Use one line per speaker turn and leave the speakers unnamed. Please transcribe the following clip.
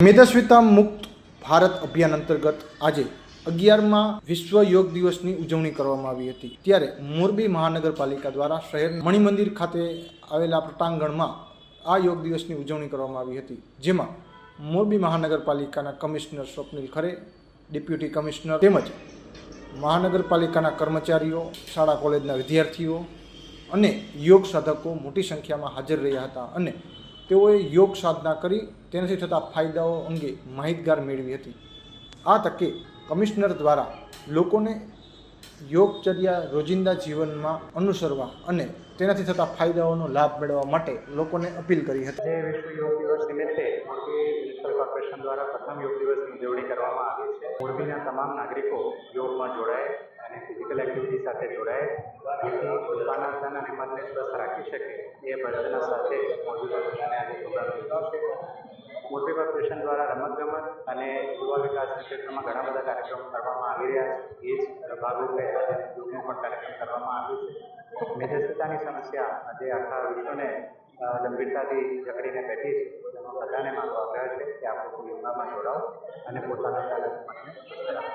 મેદસ્વીતા મુક્ત ભારત અભિયાન અંતર્ગત આજે અગિયારમાં વિશ્વ યોગ દિવસની ઉજવણી કરવામાં આવી હતી. ત્યારે મોરબી મહાનગરપાલિકા દ્વારા શહેર મણિમંદિર ખાતે આવેલા પ્રટાંગણમાં આ યોગ દિવસની ઉજવણી કરવામાં આવી હતી. જેમાં મોરબી મહાનગરપાલિકાના કમિશનર સ્વપ્નિલ ખરે, ડેપ્યુટી કમિશનર તેમજ મહાનગરપાલિકાના કર્મચારીઓ, શાળા કોલેજના વિદ્યાર્થીઓ અને યોગ સાધકો મોટી સંખ્યામાં હાજર રહ્યા હતા અને તેઓએ યોગ સાધના કરી, તેનાથી થતા ફાયદાઓ અંગે માહિતગાર મેળવી હતી. આ તકે કમિશનર દ્વારા લોકોને યોગચર્યા રોજિંદા જીવનમાં અનુસરવા અને તેનાથી થતા ફાયદાઓનો લાભ મેળવવા માટે લોકોને અપીલ કરી હતી.
વિશ્વ યોગ દિવસ નિમિત્તે મોરબી મ્યુનિસિપલ કોર્પોરેશન દ્વારા પ્રથમ યોગ દિવસની ઉજવણી કરવામાં આવી છે. મોરબીના તમામ નાગરિકો યોગમાં જોડાય અને ફિઝિકલ એક્ટિવિટી સાથે જોડાય. પોતાના તન અને મનને સ્વસ્થ રાખી શકે એ બધાના સાથે મોરબી કોર્પોરેશન દ્વારા રમતગમત અને યુવા વિકાસના ક્ષેત્રમાં ઘણા બધા કાર્યક્રમો કરવામાં આવી રહ્યા છે. એ જ ભાગરૂપે આજે યોગનો પણ કાર્યક્રમ કરવામાં આવ્યો છે. મેદસ્વીતાની સમસ્યા આજે આખા વિશ્વને ગંભીરતાથી જકડીને બેઠી છે. તેમાં બધાને મારો આગ્રહ છે કે આપણે યોગામાં જોડાઓ અને પોતાના રાખો